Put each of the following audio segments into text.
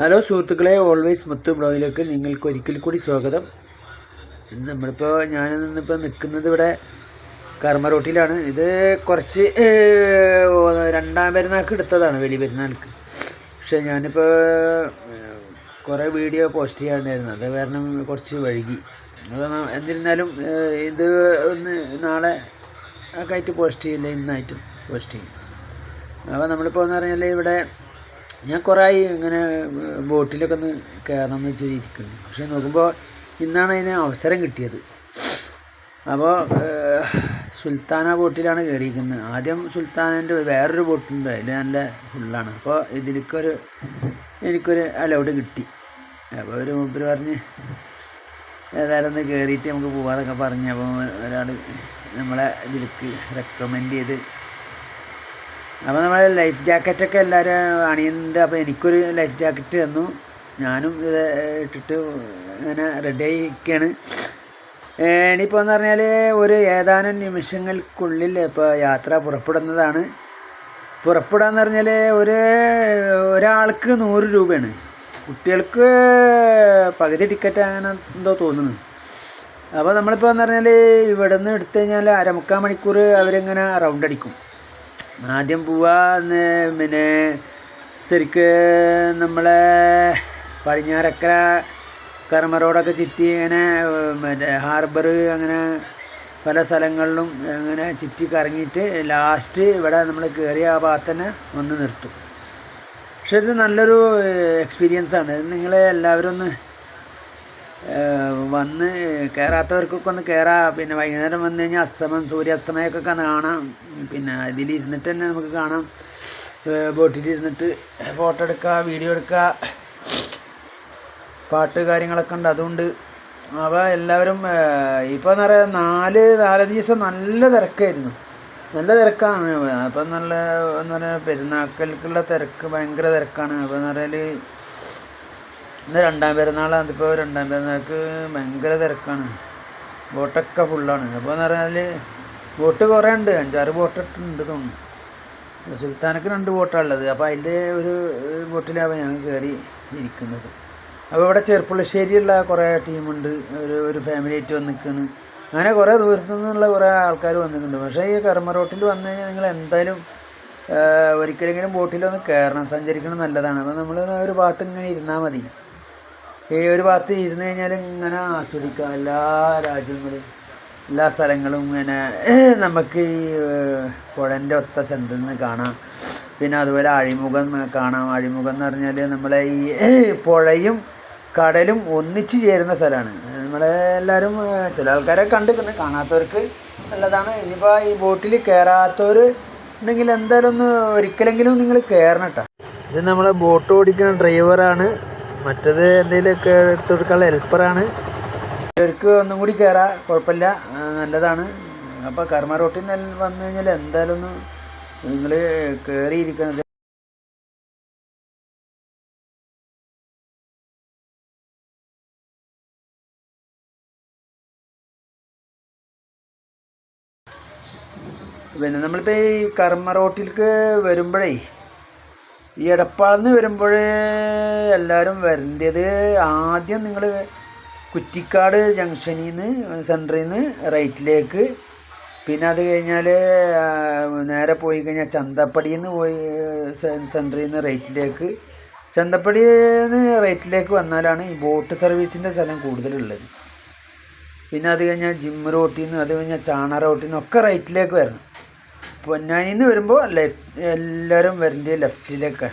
Hello സുഹൃത്തുക്കളെ always മുത്തു ബ്ലോഗിലേക്ക് നിങ്ങൾക്ക് ഒരിക്കൽ കൂടി സ്വാഗതം. നമ്മളിപ്പോൾ ഞാൻ ഇന്നിപ്പോൾ നിൽക്കുന്നത് ഇവിടെ കർമ്മ റോട്ടിലാണ് ഇത് കുറച്ച് രണ്ടാം പെരുന്നാൾക്ക് എടുത്തതാണ് വലിയ പെരുന്നാൾക്ക്. പക്ഷേ ഞാനിപ്പോൾ കുറേ വീഡിയോ പോസ്റ്റ് ചെയ്യാണ്ടായിരുന്നു. അത് കാരണം കുറച്ച് വൈകി. അത് എന്നിരുന്നാലും ഇത് ഒന്ന് നാളെ ഒക്കെ ആയിട്ട് പോസ്റ്റ് ചെയ്യില്ല ഇന്നായിട്ടും പോസ്റ്റ് ചെയ്യും. അപ്പോൾ നമ്മളിപ്പോൾ എന്ന് പറഞ്ഞാൽ ഇവിടെ ഞാൻ കുറേ ഇങ്ങനെ ബോട്ടിലൊക്കെ ഒന്ന് കയറണം എന്ന് വെച്ചാൽ ഇരിക്കുന്നു. പക്ഷെ നോക്കുമ്പോൾ ഇന്നാണ് അതിന് അവസരം കിട്ടിയത്. അപ്പോൾ സുൽത്താന ബോട്ടിലാണ് കയറിയിരിക്കുന്നത് ആദ്യം സുൽത്താനന്റെ വേറൊരു ബോട്ടുണ്ട്. അതിൽ നല്ല ഫുള്ളാണ്. അപ്പോൾ ഇതിലേക്കൊരു എനിക്കൊരു അലൗഡ് കിട്ടി. അപ്പോൾ ഒരു മൂപ്പര് പറഞ്ഞ് ഏതായാലും ഒന്ന് കയറിയിട്ട് നമുക്ക് പോകാമെന്നൊക്കെ പറഞ്ഞ്. അപ്പോൾ ഒരാൾ നമ്മളെ ഇതിലേക്ക് റെക്കമെൻഡ് ചെയ്ത് അപ്പോൾ നമ്മൾ ലൈഫ് ജാക്കറ്റൊക്കെ എല്ലാവരും അണിയുന്നുണ്ട്. അപ്പോൾ എനിക്കൊരു ലൈഫ് ജാക്കറ്റ് തന്നു. ഞാനും ഇത് ഇട്ടിട്ട് ഇങ്ങനെ റെഡി ആയിരിക്കുകയാണ് ഇനിയിപ്പോൾ എന്ന് പറഞ്ഞാൽ ഒരു ഏതാനും നിമിഷങ്ങൾക്കുള്ളിൽ ഇപ്പോൾ യാത്ര പുറപ്പെടുന്നതാണ്. പുറപ്പെടാന്ന് പറഞ്ഞാൽ ഒരു ഒരാൾക്ക് നൂറ് രൂപയാണ്. കുട്ടികൾക്ക് പകുതി ടിക്കറ്റ് അങ്ങനെ എന്തോ തോന്നുന്നു. അപ്പോൾ നമ്മളിപ്പോൾ എന്ന് പറഞ്ഞാൽ ഇവിടെ നിന്ന് എടുത്തു കഴിഞ്ഞാൽ അരമുക്കാൽ മണിക്കൂർ അവരിങ്ങനെ റൗണ്ട് അടിക്കും. ആദ്യം പോവാന്ന് പിന്നെ ശരിക്ക് നമ്മളെ പടിഞ്ഞാറക്കര കർമ്മ റോഡൊക്കെ ചുറ്റി ഇങ്ങനെ മറ്റേ ഹാർബർ അങ്ങനെ പല സ്ഥലങ്ങളിലും അങ്ങനെ ചുറ്റി കറങ്ങിയിട്ട് ലാസ്റ്റ് ഇവിടെ നമ്മൾ കയറിയ ആ ഭാഗത്ത് തന്നെ ഒന്ന് നിർത്തും. പക്ഷെ ഇത് നല്ലൊരു എക്സ്പീരിയൻസ് ആണ്. ഇത് നിങ്ങൾ എല്ലാവരും ഒന്ന് വന്ന് കയറാത്തവർക്കൊക്കെ ഒന്ന് കയറാം പിന്നെ വൈകുന്നേരം വന്നു കഴിഞ്ഞാൽ അസ്തമം സൂര്യാസ്തമയമൊക്കെ കാണാം. പിന്നെ ഇതിലിരുന്നിട്ട് തന്നെ നമുക്ക് കാണാം. ബോട്ടിലിരുന്നിട്ട് ഫോട്ടോ എടുക്കുക വീഡിയോ എടുക്കുക പാട്ട് കാര്യങ്ങളൊക്കെ ഉണ്ട് അതുകൊണ്ട് അപ്പോൾ എല്ലാവരും ഇപ്പോൾ എന്ന് പറയാം നാല് നാലഞ്ച് ദിവസം നല്ല തിരക്കായിരുന്നു. നല്ല തിരക്കാണ്. അപ്പം നല്ല എന്ന് പറയുക പെരുന്നാക്കൽക്കുള്ള തിരക്ക് ഭയങ്കര തിരക്കാണ്. അപ്പോൾ എന്ന് പറഞ്ഞാൽ ഇന്ന് രണ്ടാം പെരുന്നാളാണ് ഇപ്പോൾ രണ്ടാം പെരുന്നാൾക്ക് ഭയങ്കര തിരക്കാണ്. ബോട്ടൊക്കെ ഫുള്ളാണ്. അപ്പോൾ എന്ന് പറഞ്ഞാൽ ബോട്ട് കുറേ ഉണ്ട്. അഞ്ചാറ് ബോട്ട് ഉണ്ട് തോന്നുന്നു. സുൽത്താനക്ക് രണ്ട് ബോട്ടാണ് ഉള്ളത്. അപ്പോൾ അതിന്റെ ഒരു ബോട്ടിലാണ് ഞങ്ങൾ കയറി ഇരിക്കുന്നത്. അപ്പോൾ ഇവിടെ ചെറുപ്പുളശ്ശേരിയുള്ള കുറേ ടീമുണ്ട്. ഒരു ഒരു ഫാമിലി ആയിട്ട് വന്ന് അങ്ങനെ കുറേ ദൂരത്തു നിന്നുള്ള കുറേ ആൾക്കാർ വന്നിട്ടുണ്ട്. പക്ഷേ ഈ കർമ്മ റോട്ടിൽ വന്നു കഴിഞ്ഞാൽ നിങ്ങൾ എന്തായാലും ഒരിക്കലെങ്കിലും ബോട്ടിലൊന്ന് കയറണം സഞ്ചരിക്കണം നല്ലതാണ്. അപ്പോൾ നമ്മൾ ഒരു ഭാഗത്ത് ഇങ്ങനെ ഇരുന്നാൽ മതി. ഈ ഒരു ഭാഗത്ത് ഇരുന്ന് കഴിഞ്ഞാൽ ഇങ്ങനെ ആസ്വദിക്കാം. എല്ലാ രാജ്യങ്ങളും എല്ലാ സ്ഥലങ്ങളും ഇങ്ങനെ നമുക്ക് ഈ പുഴന്റെ ഒത്ത സെന്ററിൽ നിന്ന് കാണാം. പിന്നെ അതുപോലെ അഴിമുഖം കാണാം. അഴിമുഖം എന്ന് പറഞ്ഞാൽ നമ്മളെ ഈ പുഴയും കടലും ഒന്നിച്ച് ചേരുന്ന സ്ഥലമാണ്. നമ്മളെ എല്ലാവരും ചില ആൾക്കാരെ കണ്ടിട്ടുണ്ട് കാണാത്തവർക്ക് നല്ലതാണ്. ഇനിയിപ്പോൾ ഈ ബോട്ടിൽ കയറാത്തവർ ഉണ്ടെങ്കിൽ എന്തായാലും ഒന്ന് ഒരിക്കലെങ്കിലും നിങ്ങൾ കയറണം ഇത് നമ്മളെ ബോട്ട് ഓടിക്കുന്ന ഡ്രൈവറാണ്. മറ്റത് എന്തെങ്കിലുമൊക്കെ എടുത്തു കൊടുക്കാനുള്ള ഹെൽപ്പറാണ്. ഇവർക്ക് ഒന്നും കൂടി കയറാം കുഴപ്പമില്ല. നല്ലതാണ്. അപ്പോൾ കർമ്മ റോട്ടിൽ നിന്ന് വന്നു കഴിഞ്ഞാൽ എന്തായാലും ഒന്ന് നിങ്ങൾ കയറിയിരിക്കണത് പിന്നെ നമ്മളിപ്പോൾ ഈ കർമ്മ റോട്ടിലേക്ക് വരുമ്പോഴേ ഈ എടപ്പാളിന്ന് വരുമ്പോൾ എല്ലാവരും വരേണ്ടത് ആദ്യം നിങ്ങൾ കുറ്റിക്കാട് ജംഗ്ഷനിൽ നിന്ന് സെന്ററിൽ നിന്ന് റൈറ്റിലേക്ക്. പിന്നെ അത് കഴിഞ്ഞാൽ നേരെ പോയി കഴിഞ്ഞാൽ ചന്തപ്പടിയിൽ നിന്ന് പോയി സെന്ററിൽ നിന്ന് റൈറ്റിലേക്ക്. ചന്തപ്പടിയിൽ നിന്ന് റൈറ്റിലേക്ക് വന്നാലാണ് ഈ ബോട്ട് സർവീസിന്റെ സ്ഥലം കൂടുതലുള്ളത്. പിന്നെ അത് കഴിഞ്ഞാൽ ജിം റോട്ടിൽ നിന്ന് അത് കഴിഞ്ഞാൽ ചാണ റോട്ടിൽ നിന്നൊക്കെ റൈറ്റിലേക്ക് വരണം. പൊന്നാനിയിൽ നിന്ന് വരുമ്പോൾ ലെഫ്റ്റ് എല്ലാവരും വരേണ്ടത് ലെഫ്റ്റിലേക്ക്.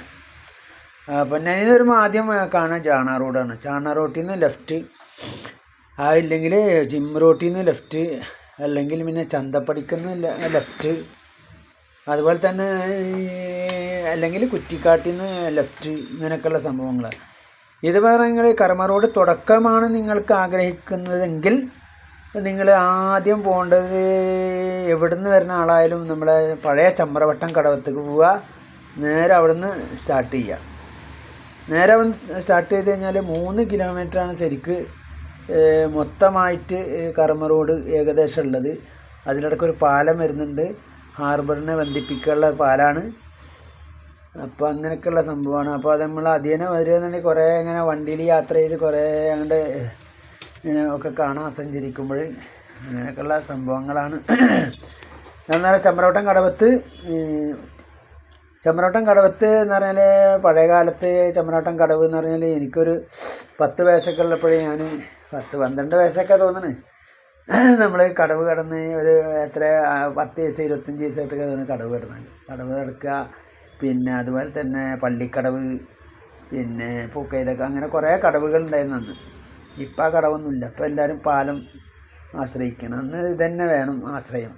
പൊന്നാനിയിൽ നിന്ന് വരുമ്പോൾ ആദ്യം കാണാൻ ചാണ റോഡാണ്. ചാണ റോട്ടിൽ നിന്ന് ലെഫ്റ്റ് ആ ഇല്ലെങ്കിൽ ജിം റോട്ടിൽ നിന്ന് ലെഫ്റ്റ് അല്ലെങ്കിൽ പിന്നെ ചന്തപ്പടിക്കുന്ന ലെഫ്റ്റ്. അതുപോലെ തന്നെ അല്ലെങ്കിൽ കുറ്റിക്കാട്ടിൽ നിന്ന് ലെഫ്റ്റ് ഇങ്ങനെയൊക്കെയുള്ള സംഭവങ്ങൾ ഇത് പറയുന്നത് കർമ്മ റോഡ് തുടക്കമാണ് നിങ്ങൾക്ക് ആഗ്രഹിക്കുന്നതെങ്കിൽ നിങ്ങൾ ആദ്യം പോകേണ്ടത് എവിടുന്ന് വരുന്ന ആളായാലും നമ്മളെ പഴയ ചമ്രവട്ടം കടവത്തേക്ക് പോവുക നേരെ അവിടുന്ന് സ്റ്റാർട്ട് ചെയ്യുക നേരെ അവിടുന്ന് സ്റ്റാർട്ട് ചെയ്ത് കഴിഞ്ഞാൽ മൂന്ന് കിലോമീറ്ററാണ് ശരിക്ക് മൊത്തമായിട്ട് കർമ്മ റോഡ് ഏകദേശം ഉള്ളത്. അതിനിടയ്ക്ക് ഒരു പാലം വരുന്നുണ്ട്. ഹാർബറിനെ ബന്ധിപ്പിക്കാനുള്ള പാലാണ്. അപ്പോൾ അങ്ങനെയൊക്കെയുള്ള സംഭവമാണ്. അപ്പോൾ അത് നമ്മൾ അധികം വരികയെന്നുണ്ടെങ്കിൽ കുറേ ഇങ്ങനെ വണ്ടിയിൽ യാത്ര ചെയ്ത് കുറേ അങ്ങോട്ട് ഒക്കെ കാണാൻ സഞ്ചരിക്കുമ്പോൾ അങ്ങനെയൊക്കെയുള്ള സംഭവങ്ങളാണ്. എന്നാൽ ചമ്പ്രോട്ടം കടവത്ത് ചമ്പ്രോട്ടം കടവത്ത് എന്ന് പറഞ്ഞാൽ പഴയ കാലത്ത് ചമ്പ്രോട്ടം കടവ് എന്ന് പറഞ്ഞാൽ എനിക്കൊരു പത്ത് വയസ്സൊക്കെ ഉള്ളപ്പോഴേ ഞാൻ പത്ത് പന്ത്രണ്ട് വയസ്സൊക്കെ തോന്നണ്. നമ്മൾ കടവ് കടന്ന് ഒരു എത്ര പത്ത് വയസ്സ് ഇരുപത്തഞ്ച് വയസ്സായിട്ടൊക്കെ തോന്നുന്നു കടവ് കിടന്നാൽ കടവ് കിടക്കുക പിന്നെ അതുപോലെ തന്നെ പള്ളിക്കടവ് പിന്നെ പൂക്കൈതൊക്കെ അങ്ങനെ കുറേ കടവുകൾ ഉണ്ടായിരുന്നു അന്ന്. ഇപ്പം ആ കടവൊന്നുമില്ല. ഇപ്പം എല്ലാവരും പാലം ആശ്രയിക്കണം. അന്ന് ഇതന്നെ വേണം ആശ്രയം.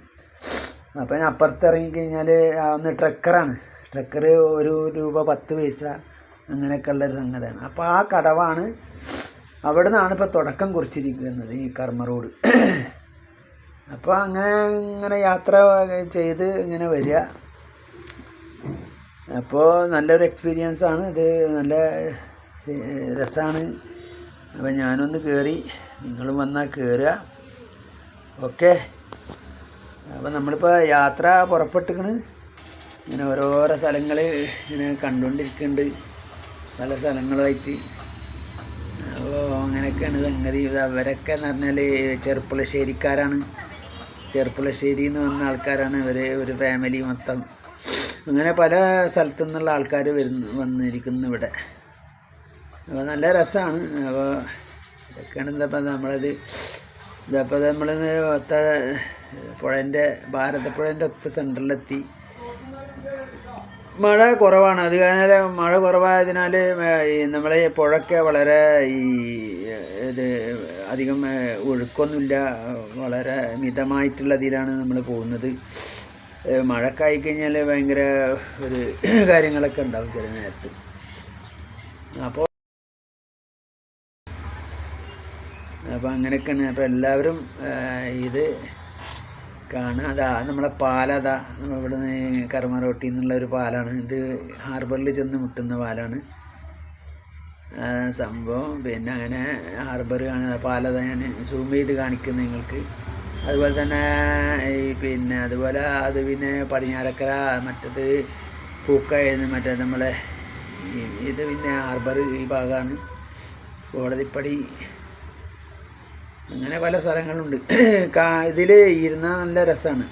അപ്പം ഞാൻ അപ്പുറത്ത് ഇറങ്ങിക്കഴിഞ്ഞാൽ അന്ന് ട്രക്കറാണ്. ട്രക്കർ ഒരു രൂപ പത്ത് പൈസ അങ്ങനെയൊക്കെ ഉള്ളൊരു സംഗതിയാണ്. അപ്പോൾ ആ കടവാണ് അവിടെ നിന്നാണ് ഇപ്പോൾ തുടക്കം കുറിച്ചിരിക്കുന്നത് ഈ കർമ്മ റോഡ്. അപ്പോൾ അങ്ങനെ ഇങ്ങനെ യാത്ര ചെയ്ത് ഇങ്ങനെ വരിക. അപ്പോൾ നല്ലൊരു എക്സ്പീരിയൻസ് ആണ്. ഇത് നല്ല രസമാണ് അപ്പോൾ ഞാനൊന്ന് കയറി നിങ്ങളും വന്നാൽ കയറുക ഓക്കെ. അപ്പം നമ്മളിപ്പോൾ യാത്ര പുറപ്പെട്ടിക്കണ്. ഇങ്ങനെ ഓരോരോ സ്ഥലങ്ങൾ ഇങ്ങനെ കണ്ടുകൊണ്ടിരിക്കുന്നുണ്ട് പല സ്ഥലങ്ങളുമായിട്ട് അപ്പോൾ അങ്ങനെയൊക്കെയാണ് സംഗതി. അവരൊക്കെ എന്ന് പറഞ്ഞാൽ ചെറുപ്പുളശ്ശേരിക്കാരാണ്. ചെറുപ്പുളശ്ശേരി എന്ന് പറഞ്ഞ ആൾക്കാരാണ് ഇവർ ഒരു ഫാമിലി മൊത്തം. അങ്ങനെ പല സ്ഥലത്തു നിന്നുള്ള ആൾക്കാർ വരുന്നു വന്നിരിക്കുന്നു ഇവിടെ. അപ്പോൾ നല്ല രസമാണ് അപ്പോൾ ഇതൊക്കെയാണ് ഇതപ്പോൾ നമ്മളത് ഇതപ്പോൾ നമ്മൾ ഒത്ത പുഴന്റെ ഭാരതപ്പുഴന്റെ ഒത്ത സെന്ററിലെത്തി മഴ കുറവാണ്. അത് കാരണം മഴ കുറവായതിനാൽ നമ്മളെ പുഴയ്ക്ക് വളരെ ഈ ഇത് അധികം ഒഴുക്കൊന്നുമില്ല. വളരെ മിതമായിട്ടുള്ള ഇതിലാണ് നമ്മൾ പോകുന്നത്. മഴയൊക്കെ ആയിക്കഴിഞ്ഞാൽ ഭയങ്കര ഒരു കാര്യങ്ങളൊക്കെ ഉണ്ടാവും ചില നേരത്ത്. അപ്പോൾ അപ്പോൾ അങ്ങനെയൊക്കെയാണ്. അപ്പോൾ എല്ലാവരും ഇത് കാണുക. അതാ നമ്മളെ പാലതാ നമ്മൾ ഇവിടുന്ന് കർമ്മ റോട്ടിൽ നിന്നുള്ള ഒരു പാലാണ്. ഇത് ഹാർബറിൽ ചെന്ന് മുട്ടുന്ന പാലാണ്. സംഭവം. പിന്നെ അങ്ങനെ ഹാർബർ കാണുക. പാലത ഞാൻ സൂം ചെയ്ത് കാണിക്കുന്നു നിങ്ങൾക്ക്. അതുപോലെ തന്നെ ഈ പിന്നെ അതുപോലെ അത് പിന്നെ പടിഞ്ഞാറക്കര മറ്റത് പൂക്കായിരുന്നു. മറ്റേ നമ്മളെ ഇത് പിന്നെ ഹാർബർ ഈ ഭാഗമാണ്. കോടതിപ്പടി അങ്ങനെ പല സ്ഥലങ്ങളുണ്ട്. ഇതിൽ ഇരുന്നാൽ നല്ല രസമാണ്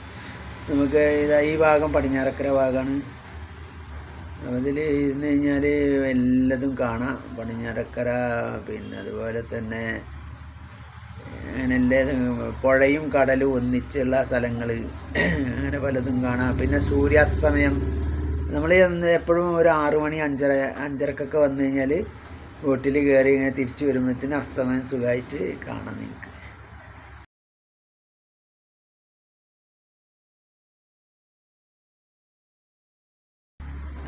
നമുക്ക് ഇതാ ഈ ഭാഗം പടിഞ്ഞാറക്കര ഭാഗമാണ് അതിൽ ഇരുന്ന് കഴിഞ്ഞാൽ എല്ലാതും കാണാം. പടിഞ്ഞാറക്കര പിന്നെ അതുപോലെ തന്നെ അങ്ങനെ പുഴയും കടലും ഒന്നിച്ചുള്ള സ്ഥലങ്ങൾ അങ്ങനെ പലതും കാണാം. പിന്നെ സൂര്യാസ്തമയം. നമ്മൾ എപ്പോഴും ഒരു ആറു മണി അഞ്ചര അഞ്ചരക്കൊക്കെ വന്നു കഴിഞ്ഞാൽ ബോട്ടിൽ കയറി ഇങ്ങനെ തിരിച്ചു വരുമ്പോഴത്തേന് അസ്തമയം സുഖമായിട്ട് കാണാം നിങ്ങൾക്ക്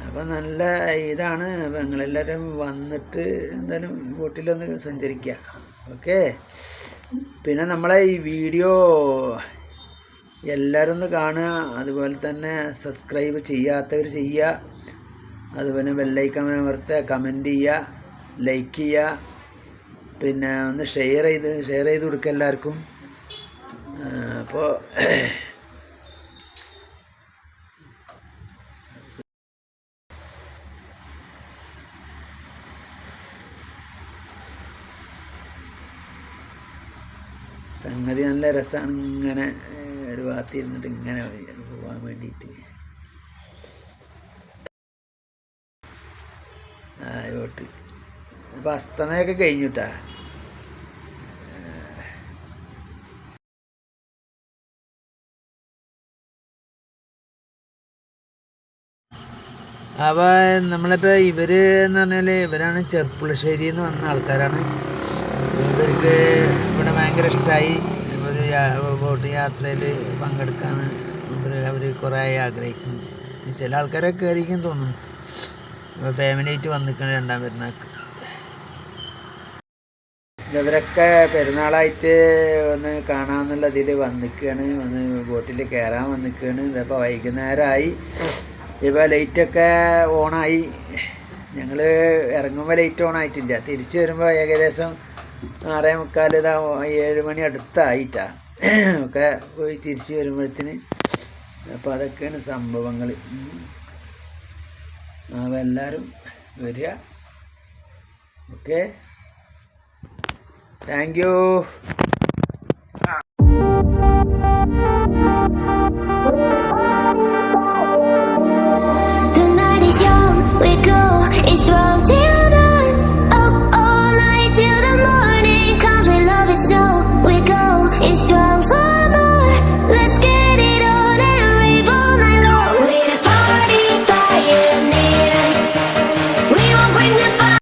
അപ്പം നല്ല ഇതാണ്. നിങ്ങളെല്ലാവരും വന്നിട്ട് എന്തായാലും ബോട്ടിലൊന്ന് സഞ്ചരിക്കുക ഓക്കെ? പിന്നെ നമ്മളെ ഈ വീഡിയോ എല്ലാവരും ഒന്ന് കാണുക. അതുപോലെ തന്നെ സബ്സ്ക്രൈബ് ചെയ്യാത്തവർ ചെയ്യുക. അതുപോലെ ബെല്ലൈക്കൺ അമർത്തുക കമന്റ് ചെയ്യുക. ലൈക്ക് ചെയ്യുക പിന്നെ ഒന്ന് ഷെയർ ചെയ്ത് ഷെയർ ചെയ്ത് കൊടുക്കുക എല്ലാവർക്കും. അപ്പോൾ സംഗതി നല്ല രസമാണ് ഇങ്ങനെ ഒരു ഭാഗത്ത് ഇരുന്നിട്ട് ഇങ്ങനെ പോകാൻ വേണ്ടിയിട്ട് ആയോട്ട് അപ്പം അസ്തമയൊക്കെ കഴിഞ്ഞിട്ടാ. അപ്പോൾ നമ്മളിപ്പോൾ ഇവർ എന്ന് പറഞ്ഞാൽ ഇവരാണ് ചെർപ്പുളശ്ശേരി എന്ന് പറഞ്ഞ ആൾക്കാരാണ്. ഇവർക്ക് ഇവിടെ ഭയങ്കര ഇഷ്ടമായി ഒരു ബോട്ട് യാത്രയിൽ പങ്കെടുക്കാൻ ഇവർ അവർ കുറേ ആഗ്രഹിക്കുന്നു. ചില ആൾക്കാരൊക്കെ ആയിരിക്കും തോന്നുന്നു. ഫാമിലി ആയിട്ട് വന്നിരിക്കണം രണ്ടാം പെരുന്നാൾക്ക് ഇവരൊക്കെ പെരുന്നാളായിട്ട് ഒന്ന് കാണാമെന്നുള്ള ഇതിൽ വന്നിക്കുകയാണ് ഒന്ന് ബോട്ടിൽ കയറാൻ വന്നിക്കുകയാണ് ഇതിപ്പോൾ വൈകുന്നേരമായി ഇപ്പോൾ ലൈറ്റൊക്കെ ഓണായി. ഞങ്ങൾ ഇറങ്ങുമ്പോൾ ലൈറ്റ് ഓൺ ആയിട്ടില്ല തിരിച്ചു വരുമ്പോൾ ഏകദേശം ആറേ മുക്കാൽ ഇതാ ഏഴ് മണി അടുത്തായിട്ടാ. ഒക്കെ പോയി തിരിച്ചു വരുമ്പോഴത്തേന് അപ്പോൾ അതൊക്കെയാണ് സംഭവങ്ങൾ അപ്പോൾ എല്ലാവരും വരിക. ഓക്കെ. Thank you